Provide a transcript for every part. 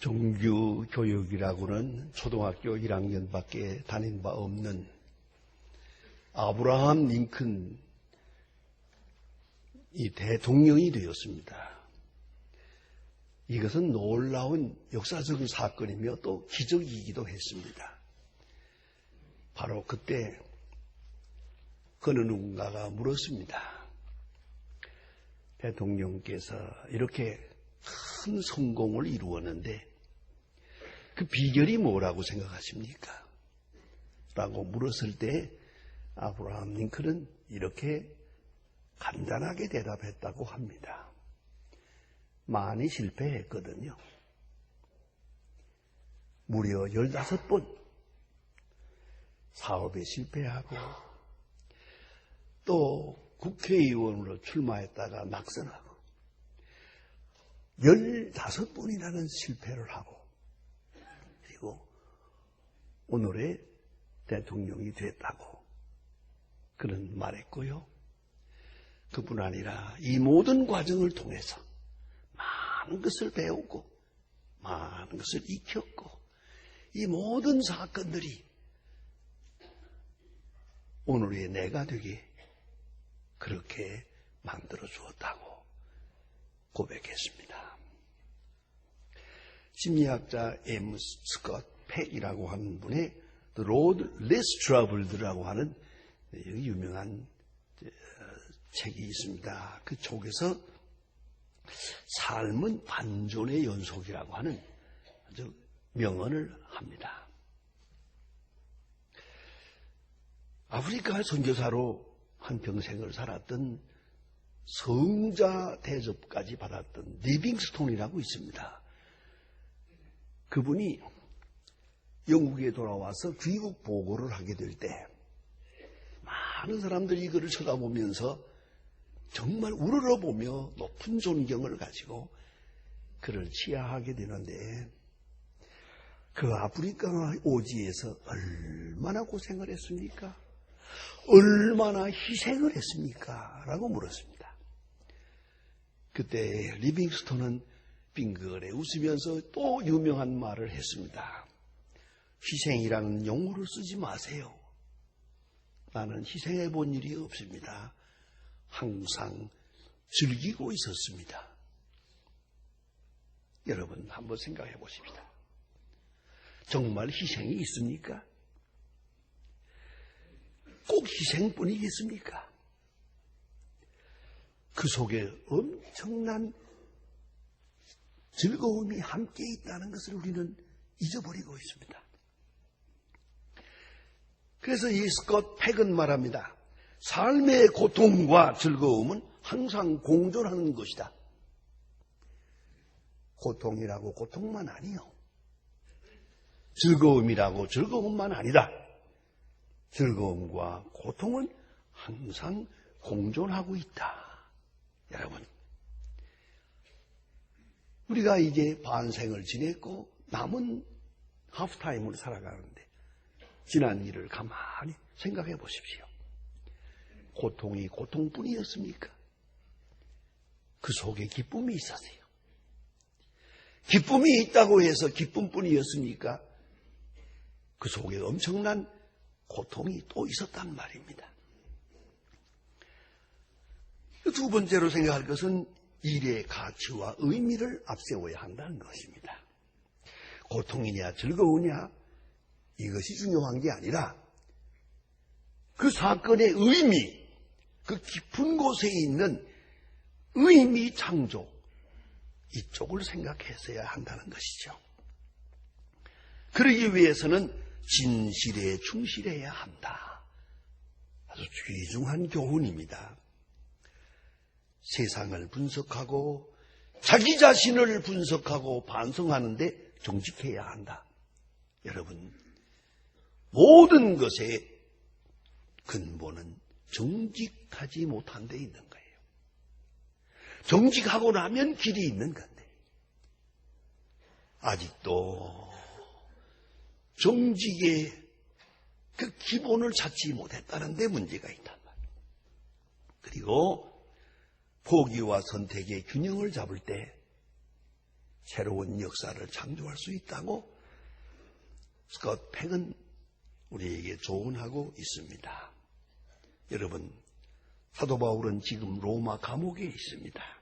종교 교육이라고는 초등학교 1학년밖에 다닌 바 없는 아브라함 링컨 이 대통령이 되었습니다. 이것은 놀라운 역사적인 사건이며 또 기적이기도 했습니다. 바로 그때 그는 누군가가 물었습니다. 대통령께서 이렇게 큰 성공을 이루었는데 그 비결이 뭐라고 생각하십니까? 라고 물었을 때 아브라함 링컨은 이렇게 간단하게 대답했다고 합니다. 많이 실패했거든요. 무려 15번 사업에 실패하고 또 국회의원으로 출마했다가 낙선하고 15번이라는 실패를 하고 오늘의 대통령이 됐다고 그는 말했고요. 그뿐 아니라 이 모든 과정을 통해서 많은 것을 배우고 많은 것을 익혔고 이 모든 사건들이 오늘의 내가 되게 그렇게 만들어 주었다고 고백했습니다. 심리학자 M. 스컷 팩이라고 하는 분의 The Road Less Traveled라고 하는 유명한 책이 있습니다. 그 쪽에서 삶은 반존의 연속이라고 하는 아주 명언을 합니다. 아프리카 선교사로 한 평생을 살았던 성자 대접까지 받았던 리빙스톤이라고 있습니다. 그분이 영국에 돌아와서 귀국 보고를 하게 될 때 많은 사람들이 이거를 쳐다보면서 정말 우러러보며 높은 존경을 가지고 그를 치하하게 되는데 그 아프리카 오지에서 얼마나 고생을 했습니까? 얼마나 희생을 했습니까? 라고 물었습니다. 그때 리빙스톤은 빙글에 웃으면서 또 유명한 말을 했습니다. 희생이라는 용어를 쓰지 마세요. 나는 희생해 본 일이 없습니다. 항상 즐기고 있었습니다. 여러분 한번 생각해 보십시다. 정말 희생이 있습니까? 꼭 희생뿐이겠습니까? 그 속에 엄청난 즐거움이 함께 있다는 것을 우리는 잊어버리고 있습니다. 그래서 이 스컷 팩은 말합니다. 삶의 고통과 즐거움은 항상 공존하는 것이다. 고통이라고 고통만 아니요. 즐거움이라고 즐거움만 아니다. 즐거움과 고통은 항상 공존하고 있다. 여러분. 우리가 이제 반생을 지냈고 남은 하프타임을 살아가는데 지난 일을 가만히 생각해 보십시오. 고통이 고통뿐이었습니까? 그 속에 기쁨이 있었어요. 기쁨이 있다고 해서 기쁨뿐이었습니까? 그 속에 엄청난 고통이 또 있었단 말입니다. 두 번째로 생각할 것은 일의 가치와 의미를 앞세워야 한다는 것입니다. 고통이냐 즐거우냐 이것이 중요한 게 아니라 그 사건의 의미, 그 깊은 곳에 있는 의미 창조 이쪽을 생각했어야 한다는 것이죠. 그러기 위해서는 진실에 충실해야 한다. 아주 귀중한 교훈입니다. 세상을 분석하고 자기 자신을 분석하고 반성하는데 정직해야 한다. 여러분, 모든 것의 근본은 정직하지 못한 데 있는 거예요. 정직하고 나면 길이 있는 건데, 아직도 정직의 그 기본을 찾지 못했다는 데 문제가 있단 말이에요. 그리고 포기와 선택의 균형을 잡을 때 새로운 역사를 창조할 수 있다고 스콧 팩은 우리에게 조언하고 있습니다. 여러분, 사도 바울은 지금 로마 감옥에 있습니다.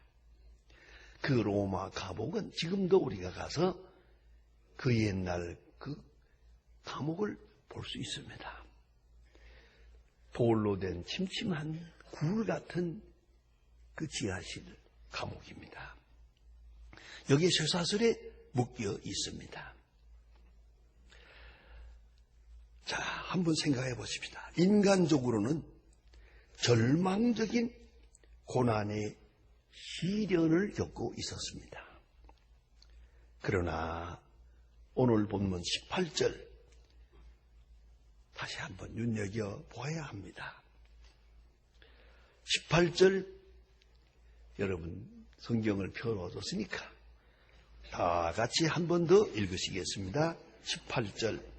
그 로마 감옥은 지금도 우리가 가서 그 옛날 그 감옥을 볼 수 있습니다. 돌로 된 침침한 굴 같은 그 지하실 감옥입니다. 여기에 쇠사슬에 묶여 있습니다. 자, 한번 생각해 보십시다. 인간적으로는 절망적인 고난의 시련을 겪고 있었습니다. 그러나 오늘 본문 18절 다시 한번 눈여겨 보아야 합니다. 18절 여러분 성경을 펴놓아뒀으니까 다 같이 한 번 더 읽으시겠습니다. 18절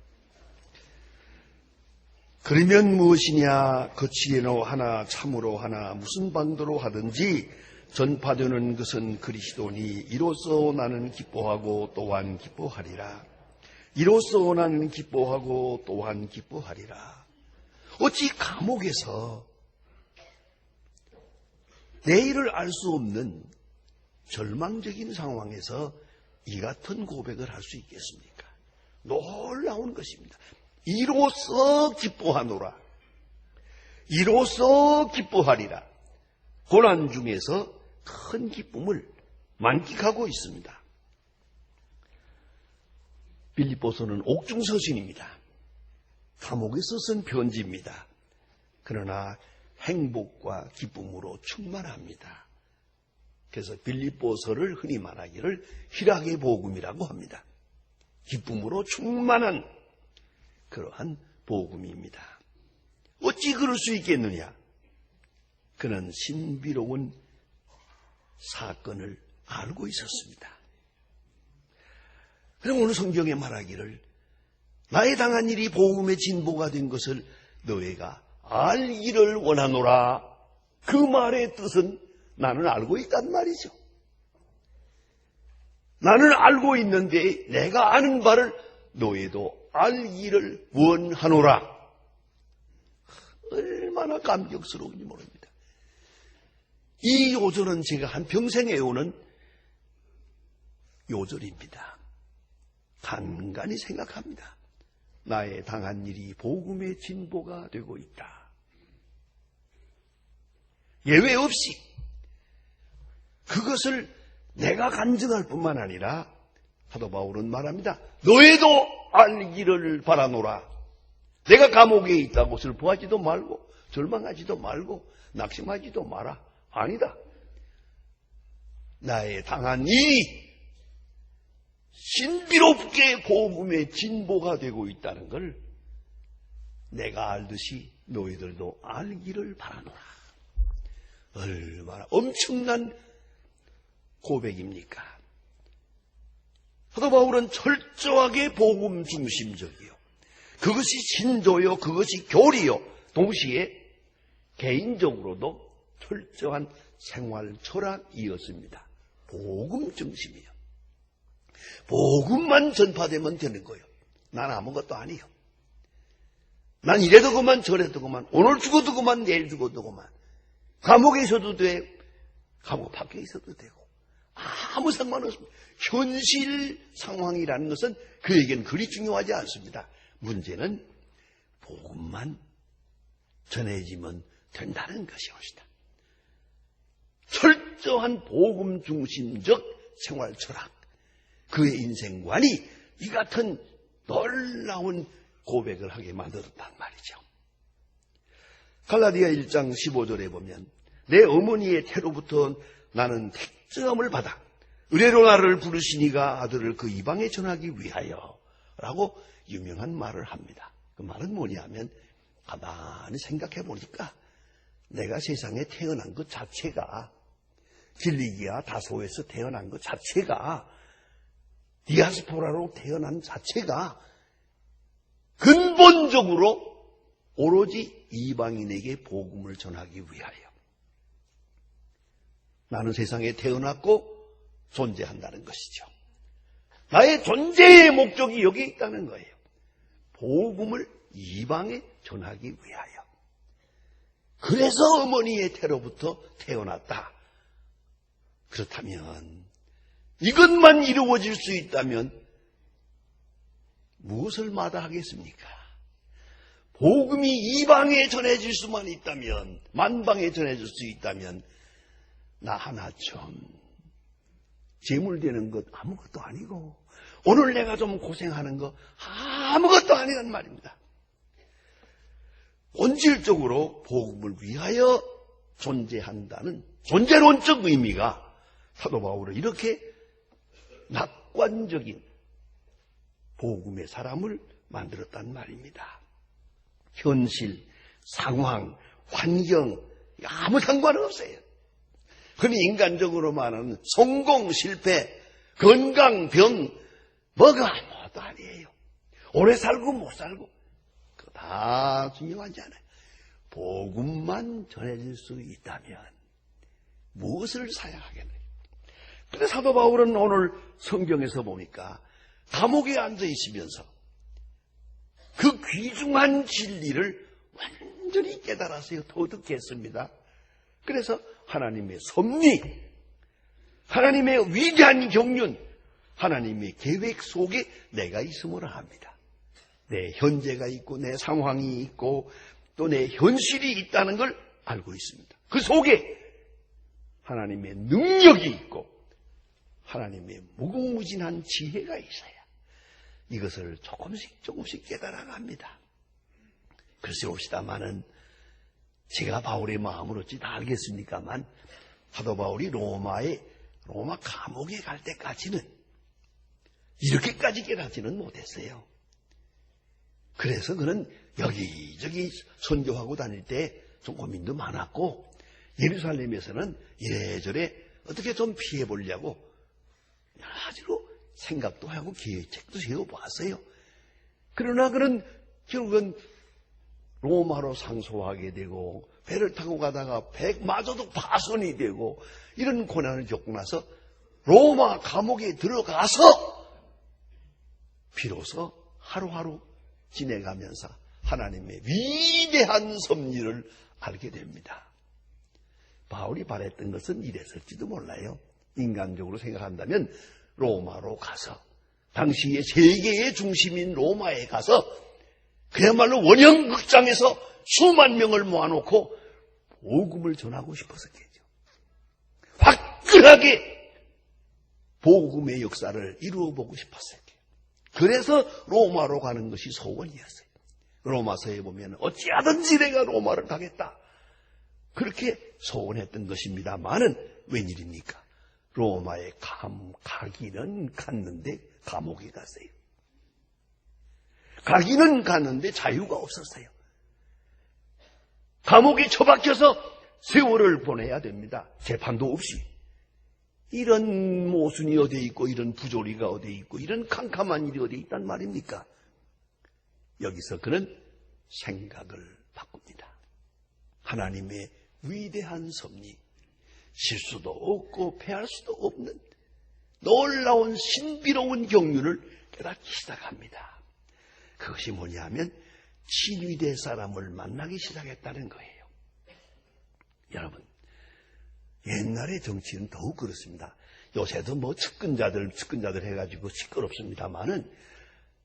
그러면 무엇이냐 거치에노 하나 참으로 하나 무슨 방도로 하든지 전파되는 것은 그리스도니 이로써 나는 기뻐하고 또한 기뻐하리라. 이로써 나는 기뻐하고 또한 기뻐하리라. 어찌 감옥에서 내일을 알 수 없는 절망적인 상황에서 이 같은 고백을 할 수 있겠습니까? 놀라운 것입니다. 이로써 기뻐하노라. 이로써 기뻐하리라. 고난 중에서 큰 기쁨을 만끽하고 있습니다. 빌립보서는 옥중서신입니다. 감옥에서 쓴 편지입니다. 그러나 행복과 기쁨으로 충만합니다. 그래서 빌립보서를 흔히 말하기를 희락의 복음이라고 합니다. 기쁨으로 충만한 그러한 복음입니다. 어찌 그럴 수 있겠느냐? 그는 신비로운 사건을 알고 있었습니다. 그럼 오늘 성경에 말하기를 나의 당한 일이 복음의 진보가 된 것을 너희가 알기를 원하노라. 그 말의 뜻은 나는 알고 있단 말이죠. 나는 알고 있는데 내가 아는 바를 너희도 알기를 원하노라. 얼마나 감격스러운지 모릅니다. 이 요절은 제가 한 평생 에오는 요절입니다. 간간히 생각합니다. 나의 당한 일이 복음의 진보가 되고 있다. 예외 없이 그것을 내가 간증할 뿐만 아니라 사도 바울은 말합니다. 너희도 알기를 바라노라. 내가 감옥에 있다고 슬퍼하지도 말고 절망하지도 말고 낙심하지도 마라. 아니다. 나의 당한 일이 신비롭게 복음의 진보가 되고 있다는 걸 내가 알듯이 너희들도 알기를 바라노라. 얼마나 엄청난 고백입니까? 사도 바울은 철저하게 복음 중심적이요. 그것이 신조요, 그것이 교리요. 동시에 개인적으로도 철저한 생활 철학이었습니다. 복음 중심이요. 복음만 전파되면 되는 거예요. 난 아무것도 아니요. 난 이래도 그만 저래도 그만 오늘 죽어도 그만 내일 죽어도 그만 감옥에 있어도 돼 감옥 밖에 있어도 되고 아무 상관없습니다. 현실 상황이라는 것은 그에겐 그리 중요하지 않습니다. 문제는 복음만 전해지면 된다는 것이 옵니다. 철저한 복음 중심적 생활 철학. 그의 인생관이 이 같은 놀라운 고백을 하게 만들었단 말이죠. 갈라디아 1장 15절에 보면 내 어머니의 태로부터 나는 택정함을 받아 의뢰로 나를 부르시니가 아들을 그 이방에 전하기 위하여 라고 유명한 말을 합니다. 그 말은 뭐냐면 가만히 생각해 보니까 내가 세상에 태어난 것 자체가 길리기아 다소에서 태어난 것 자체가 디아스포라로 태어난 자체가 근본적으로 오로지 이방인에게 복음을 전하기 위하여 나는 세상에 태어났고 존재한다는 것이죠. 나의 존재의 목적이 여기에 있다는 거예요. 복음을 이방에 전하기 위하여. 그래서 어머니의 태로부터 태어났다. 그렇다면 이것만 이루어질 수 있다면 무엇을 마다하겠습니까? 복음이 이방에 전해질 수만 있다면 만방에 전해질 수 있다면 나 하나 좀 재물되는 것 아무것도 아니고 오늘 내가 좀 고생하는 거 아무것도 아니란 말입니다. 본질적으로 복음을 위하여 존재한다는 존재론적 의미가 사도 바울은 이렇게 낙관적인 복음의 사람을 만들었단 말입니다. 현실, 상황, 환경 아무 상관없어요. 그는 인간적으로 말하는 성공, 실패, 건강, 병 뭐가 아무것도 아니에요. 오래 살고 못 살고 그거 다 중요하지 않아요. 복음만 전해질 수 있다면 무엇을 사양하겠느냐. 근데 사도 바울은 오늘 성경에서 보니까 감옥에 앉아 있으면서 그 귀중한 진리를 완전히 깨달았어요. 터득했습니다. 그래서 하나님의 섭리, 하나님의 위대한 경륜, 하나님의 계획 속에 내가 있음을 합니다. 내 현재가 있고 내 상황이 있고 또 내 현실이 있다는 걸 알고 있습니다. 그 속에 하나님의 능력이 있고 하나님의 무궁무진한 지혜가 있어야 이것을 조금씩 조금씩 깨달아 갑니다. 글쎄 옵시다마는 제가 바울의 마음을 어찌 다 알겠습니까만 사도 바울이 로마에 로마 감옥에 갈 때까지는 이렇게까지 깨닫지는 못했어요. 그래서 그는 여기저기 선교하고 다닐 때 좀 고민도 많았고 예루살렘에서는 이래저래 어떻게 좀 피해 보려고 여러 가지로 생각도 하고 계획책도 세워봤어요. 그러나 그는 결국은 로마로 상소하게 되고 배를 타고 가다가 배마저도 파손이 되고 이런 고난을 겪고 나서 로마 감옥에 들어가서 비로소 하루하루 지내가면서 하나님의 위대한 섭리를 알게 됩니다. 바울이 바랬던 것은 이랬을지도 몰라요. 인간적으로 생각한다면 로마로 가서 당시의 세계의 중심인 로마에 가서 그야말로 원형 극장에서 수만 명을 모아놓고 복음을 전하고 싶었었겠죠. 화끈하게 복음의 역사를 이루어보고 싶었었겠죠. 그래서 로마로 가는 것이 소원이었어요. 로마서에 보면 어찌하든지 내가 로마를 가겠다. 그렇게 소원했던 것입니다만은 웬일입니까? 로마에 감, 가기는 갔는데 감옥에 갔어요. 가기는 갔는데 자유가 없었어요. 감옥에 처박혀서 세월을 보내야 됩니다. 재판도 없이. 이런 모순이 어디에 있고 이런 부조리가 어디에 있고 이런 캄캄한 일이 어디에 있단 말입니까? 여기서 그는 생각을 바꿉니다. 하나님의 위대한 섭리, 실수도 없고 패할 수도 없는 놀라운 신비로운 경륜을 깨닫기 시작합니다. 그것이 뭐냐면 친위대 사람을 만나기 시작했다는 거예요. 여러분, 옛날의 정치는 더욱 그렇습니다. 요새도 뭐 측근자들, 측근자들 해가지고 시끄럽습니다만은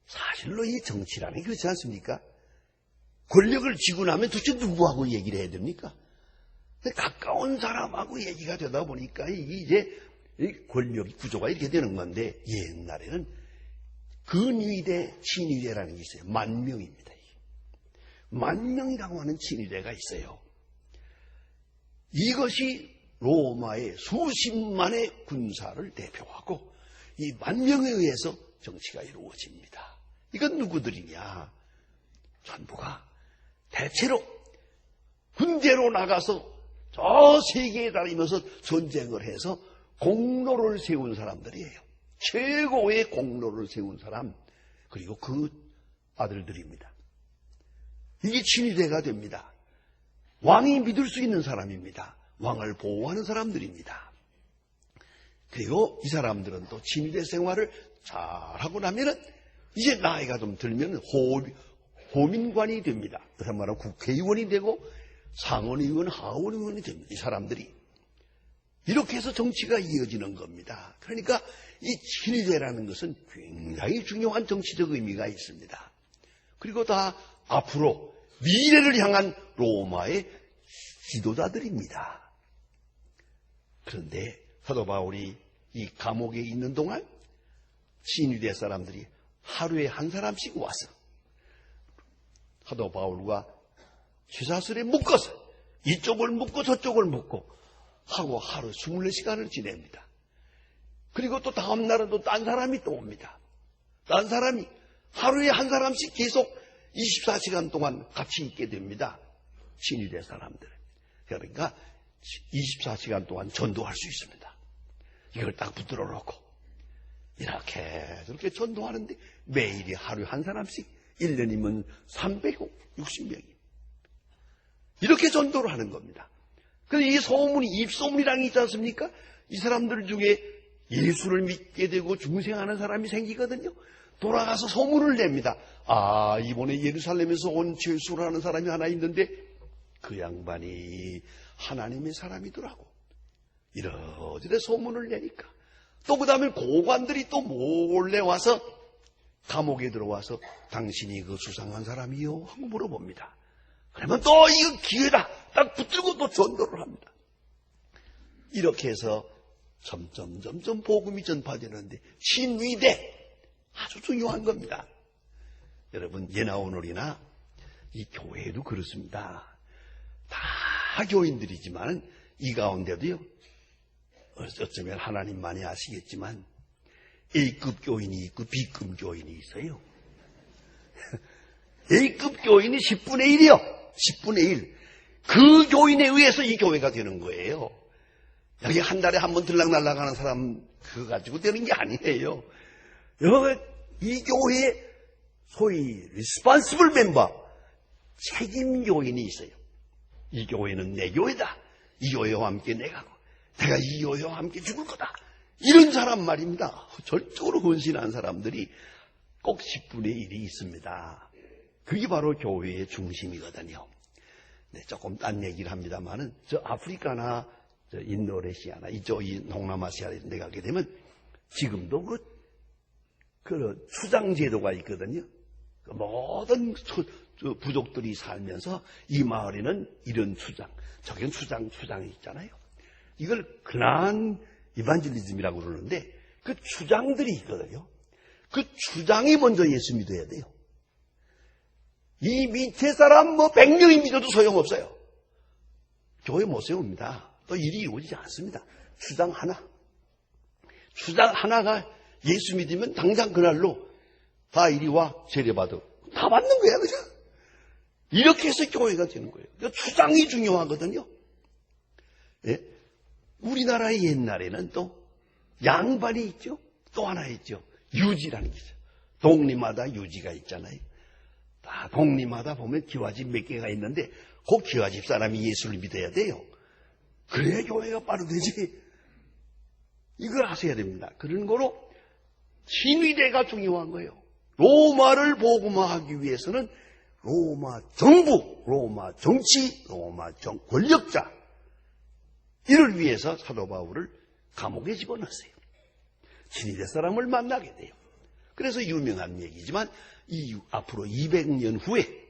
사실로 이 정치라는 게 그렇지 않습니까? 권력을 쥐고 나면 도대체 누구하고 얘기를 해야 됩니까? 가까운 사람하고 얘기가 되다 보니까 이제 권력 구조가 이렇게 되는 건데 옛날에는 근위대, 친위대라는 게 있어요. 만명입니다. 만명이라고 하는 친위대가 있어요. 이것이 로마의 수십만의 군사를 대표하고 이 만명에 의해서 정치가 이루어집니다. 이건 누구들이냐? 전부가 대체로 군대로 나가서 저 세계에 다니면서 전쟁을 해서 공로를 세운 사람들이에요. 최고의 공로를 세운 사람, 그리고 그 아들들입니다. 이게 친위대가 됩니다. 왕이 믿을 수 있는 사람입니다. 왕을 보호하는 사람들입니다. 그리고 이 사람들은 또 진위대 생활을 잘 하고 나면은 이제 나이가 좀 들면 호, 호민관이 됩니다. 그 말은 국회의원이 되고 상원의원, 하원의원이 됩니다. 이 사람들이. 이렇게 해서 정치가 이어지는 겁니다. 그러니까 이 친위대라는 것은 굉장히 중요한 정치적 의미가 있습니다. 그리고 다 앞으로 미래를 향한 로마의 지도자들입니다. 그런데 사도 바울이 이 감옥에 있는 동안 친위대 사람들이 하루에 한 사람씩 와서 사도 바울과 쇠사슬에 묶어서 이쪽을 묶고 저쪽을 묶고 하고 하루 24시간을 지냅니다. 그리고 또 다음 날은 또 딴 사람이 또 옵니다. 딴 사람이 하루에 한 사람씩 계속 24시간 동안 같이 있게 됩니다. 친위대 사람들. 그러니까 24시간 동안 전도할 수 있습니다. 이걸 딱 붙들어 놓고 이렇게 저렇게 전도하는데 매일이 하루에 한 사람씩 1년이면 360명이 이렇게 전도를 하는 겁니다. 그래서 이 소문이 입소문이라는 게 있지 않습니까? 이 사람들 중에 예수를 믿게 되고 중생하는 사람이 생기거든요. 돌아가서 소문을 냅니다. 아, 이번에 예루살렘에서 온 죄수라는 사람이 하나 있는데 그 양반이 하나님의 사람이더라고. 이러저러 소문을 내니까. 또 그 다음에 고관들이 또 몰래 와서 감옥에 들어와서 당신이 그 수상한 사람이요? 하고 물어봅니다. 그러면 또 이거 기회다. 딱 붙들고 또 전도를 합니다. 이렇게 해서 점점 점점 복음이 전파되는데 신위대 아주 중요한 겁니다. 여러분 예나 오늘이나 이 교회도 그렇습니다. 다 교인들이지만 이 가운데도요. 어쩌면 하나님만이 아시겠지만 A급 교인이 있고 B급 교인이 있어요. A급 교인이 10분의 1이요. 10분의 1. 그 교인에 의해서 이 교회가 되는 거예요. 여기 한 달에 한 번 들락날락 하는 사람 그거 가지고 되는 게 아니에요. 여기 이 교회에 소위 리스판스블 멤버 책임 교인이 있어요. 이 교회는 내 교회다. 이 교회와 함께 내가 내가 이 교회와 함께 죽을 거다. 이런 사람 말입니다. 절적으로 헌신한 사람들이 꼭 10분의 1이 있습니다. 그게 바로 교회의 중심이거든요. 네, 조금 딴 얘기를 합니다만은 저 아프리카나 저 인도네시아나 이쪽 이 동남아시아에 내가게 되면 지금도 그, 그 추장 제도가 있거든요. 그 모든 수, 부족들이 살면서 이 마을에는 이런 추장, 저기는 추장, 추장이 있잖아요. 이걸 근한 이반질리즘이라고 그러는데 그 추장들이 있거든요. 그 추장이 먼저 예수 믿어야 돼요. 이 밑에 사람 뭐 100명이 믿어도 소용없어요. 교회 못 세웁니다. 또 일이 이루어지지 않습니다. 주장 하나. 주장 하나가 예수 믿으면 당장 그날로 다 이리 와 세례받아. 다 받는 거야, 그죠? 이렇게 해서 교회가 되는 거예요. 주장이 그러니까 중요하거든요. 예? 우리나라의 옛날에는 또 양반이 있죠. 또 하나 있죠. 유지라는 게 있어요. 독립마다 유지가 있잖아요. 다 동리마다 보면 기와집 몇 개가 있는데 그 기와집 사람이 예수를 믿어야 돼요. 그래야 교회가 빠르되지. 이걸 하셔야 됩니다. 그런 거로 신위대가 중요한 거예요. 로마를 복음화하기 위해서는 로마 정부, 로마 정치, 로마 정, 권력자 이를 위해서 사도 바울을 감옥에 집어넣었어요. 신위대 사람을 만나게 돼요. 그래서 유명한 얘기지만 이 앞으로 200년 후에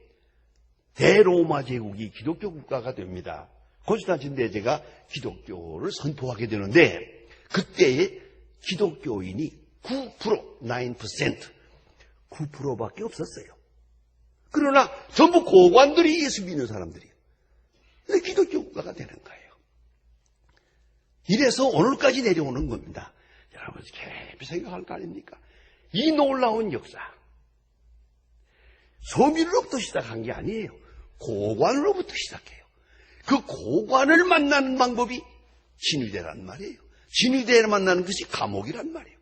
대로마 제국이 기독교 국가가 됩니다. 콘스탄틴 대제가 기독교를 선포하게 되는데 그때의 기독교인이 9% 9% 9%밖에 없었어요. 그러나 전부 고관들이 예수 믿는 사람들이에요. 기독교 국가가 되는 거예요. 이래서 오늘까지 내려오는 겁니다. 여러분 깊이 생각할 거 아닙니까? 이 놀라운 역사. 소민으로부터 시작한 게 아니에요. 고관으로부터 시작해요. 그 고관을 만나는 방법이 진위대란 말이에요. 진위대를 만나는 것이 감옥이란 말이에요.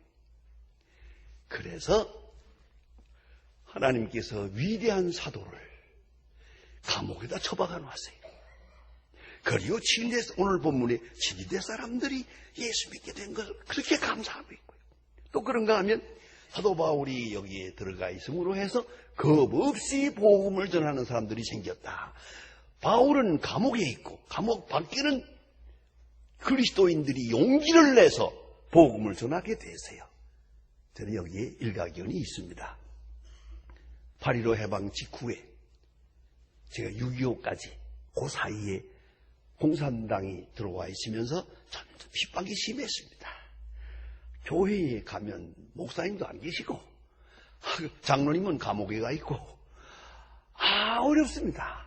그래서 하나님께서 위대한 사도를 감옥에다 처박아 놓았어요. 그리고 친대 오늘 본문에 친대 사람들이 예수 믿게 된 것을 그렇게 감사하고 있고요. 또 그런가 하면 사도 바울이 여기에 들어가 있음으로 해서 겁 없이 복음을 전하는 사람들이 생겼다. 바울은 감옥에 있고 감옥 밖에는 그리스도인들이 용기를 내서 복음을 전하게 되세요. 저는 여기에 일가견이 있습니다. 8.15 해방 직후에 제가 6.25까지 그 사이에 공산당이 들어와 있으면서 점점 핍박이 심했습니다. 교회에 가면 목사님도 안 계시고 장로님은 감옥에 가 있고 아 어렵습니다.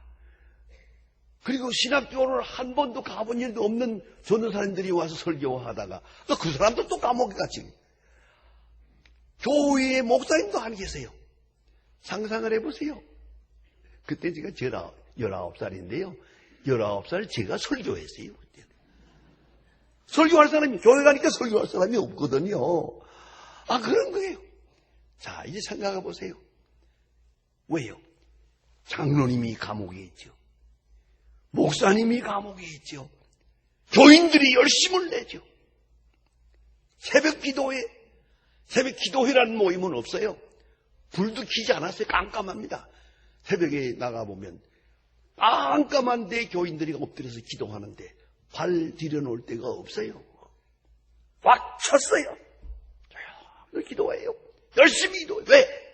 그리고 신학교를 한 번도 가본 일도 없는 전도사님들이 와서 설교하다가 또 그 사람도 또 감옥에 갔지. 교회에 목사님도 안 계세요. 상상을 해보세요. 그때 제가 19살인데요. 19살 제가 설교했어요. 그때. 설교할 사람이, 교회 가니까 설교할 사람이 없거든요. 아, 그런 거예요. 자, 이제 생각해 보세요. 왜요? 장로님이 감옥에 있죠. 목사님이 감옥에 있죠. 교인들이 열심을 내죠. 새벽 기도회, 새벽 기도회라는 모임은 없어요. 불도 켜지 않았어요. 깜깜합니다. 새벽에 나가보면 깜깜한데 교인들이 엎드려서 기도하는데 발 들여놓을 데가 없어요. 꽉. 조용히 기도해요. 열심히 기도해. 왜?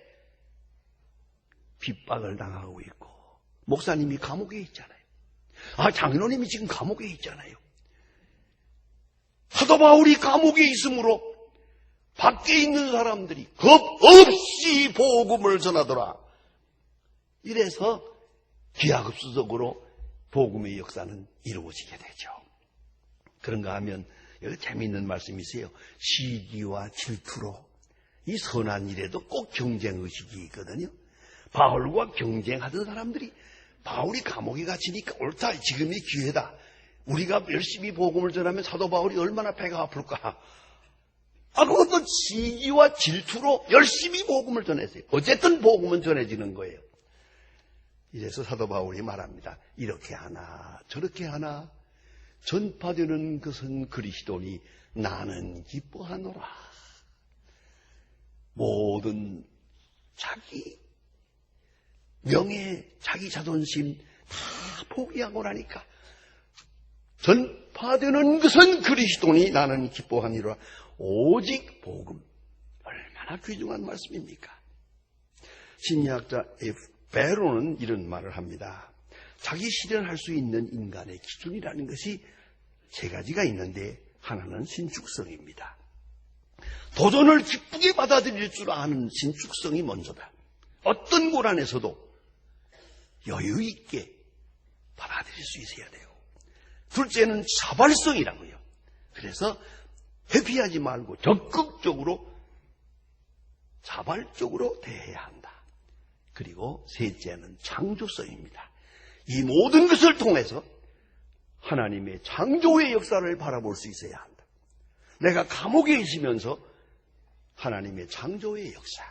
핍박을 당하고 있고 목사님이 감옥에 있잖아요. 아 장로님이 지금 감옥에 있잖아요. 사도 바울이 감옥에 있으므로 밖에 있는 사람들이 겁 없이 복음을 전하더라. 이래서 기하급수적으로 복음의 역사는 이루어지게 되죠. 그런가 하면 여기 재미있는 말씀이 있어요. 시기와 질투로 이 선한 일에도 꼭 경쟁 의식이 있거든요. 바울과 경쟁하던 사람들이 바울이 감옥에 갇히니까 옳다. 지금이 기회다. 우리가 열심히 복음을 전하면 사도 바울이 얼마나 배가 아플까. 아, 그것도 시기와 질투로 열심히 복음을 전했어요. 어쨌든 복음은 전해지는 거예요. 이래서 사도 바울이 말합니다. 이렇게 하나, 저렇게 하나, 전파되는 것은 그리스도니 나는 기뻐하노라. 모든 자기 명예, 자기 자존심 다 포기하고 나니까 전파되는 것은 그리스도니 나는 기뻐하니라. 오직 복음. 얼마나 귀중한 말씀입니까? 심리학자 베로는 이런 말을 합니다. 자기 실현할 수 있는 인간의 기준이라는 것이 세 가지가 있는데 하나는 신축성입니다. 도전을 기쁘게 받아들일 줄 아는 신축성이 먼저다. 어떤 고난에서도 여유 있게 받아들일 수 있어야 돼요. 둘째는 자발성이라고요. 그래서 회피하지 말고 적극적으로 자발적으로 대해야 한다. 그리고 셋째는 창조성입니다. 이 모든 것을 통해서 하나님의 창조의 역사를 바라볼 수 있어야 한다. 내가 감옥에 있으면서 하나님의 창조의 역사,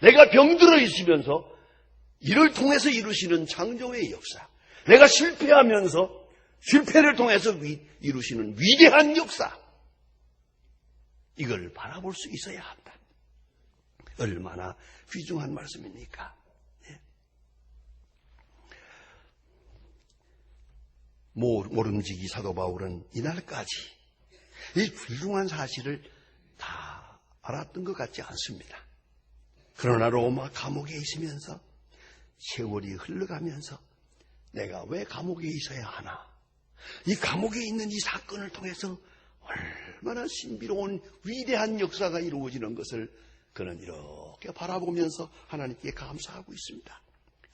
내가 병들어 있으면서 이를 통해서 이루시는 창조의 역사, 내가 실패하면서 실패를 통해서 위, 이루시는 위대한 역사, 이걸 바라볼 수 있어야 한다. 얼마나 귀중한 말씀입니까? 예. 모름지기 사도 바울은 이날까지 이 훌륭한 사실을 다 알았던 것 같지 않습니다. 그러나 로마 감옥에 있으면서 세월이 흘러가면서 내가 왜 감옥에 있어야 하나? 이 감옥에 있는 이 사건을 통해서 얼마나 신비로운 위대한 역사가 이루어지는 것을 그는 이렇게 바라보면서 하나님께 감사하고 있습니다.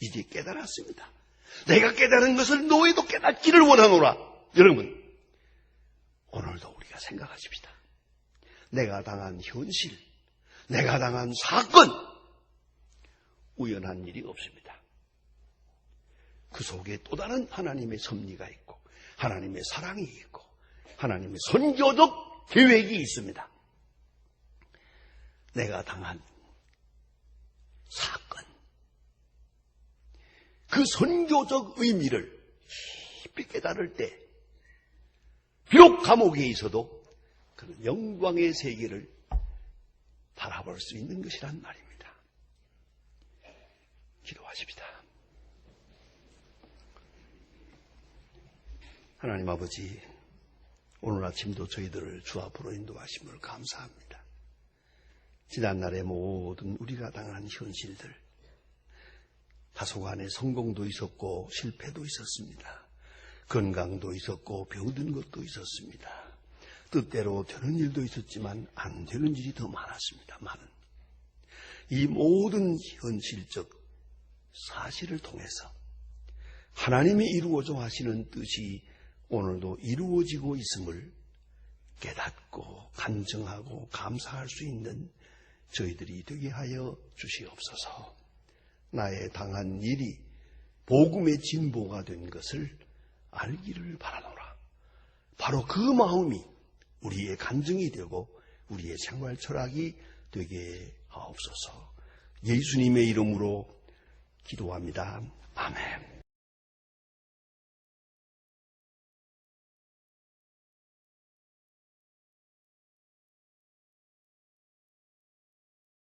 이제 깨달았습니다. 내가 깨달은 것을 너희도 깨닫기를 원하노라. 여러분, 오늘도 우리가 생각하십시다. 내가 당한 현실, 내가 당한 사건, 우연한 일이 없습니다. 그 속에 또 다른 하나님의 섭리가 있고, 하나님의 사랑이 있고, 하나님의 선교적 계획이 있습니다. 내가 당한 사건, 그 선교적 의미를 깊이 깨달을 때 비록 감옥에 있어도 그런 영광의 세계를 바라볼 수 있는 것이란 말입니다. 기도하십니다. 하나님 아버지, 오늘 아침도 저희들을 주 앞으로 인도하심을 감사합니다. 지난날의 모든 우리가 당한 현실들, 다소간의 성공도 있었고 실패도 있었습니다. 건강도 있었고 병든 것도 있었습니다. 뜻대로 되는 일도 있었지만 안 되는 일이 더 많았습니다. 많은. 이 모든 현실적 사실을 통해서 하나님이 이루어져 하시는 뜻이 오늘도 이루어지고 있음을 깨닫고 간증하고 감사할 수 있는 저희들이 되게 하여 주시옵소서. 나의 당한 일이 복음의 진보가 된 것을 알기를 바라노라. 바로 그 마음이 우리의 간증이 되고 우리의 생활 철학이 되게 하옵소서. 예수님의 이름으로 기도합니다. 아멘.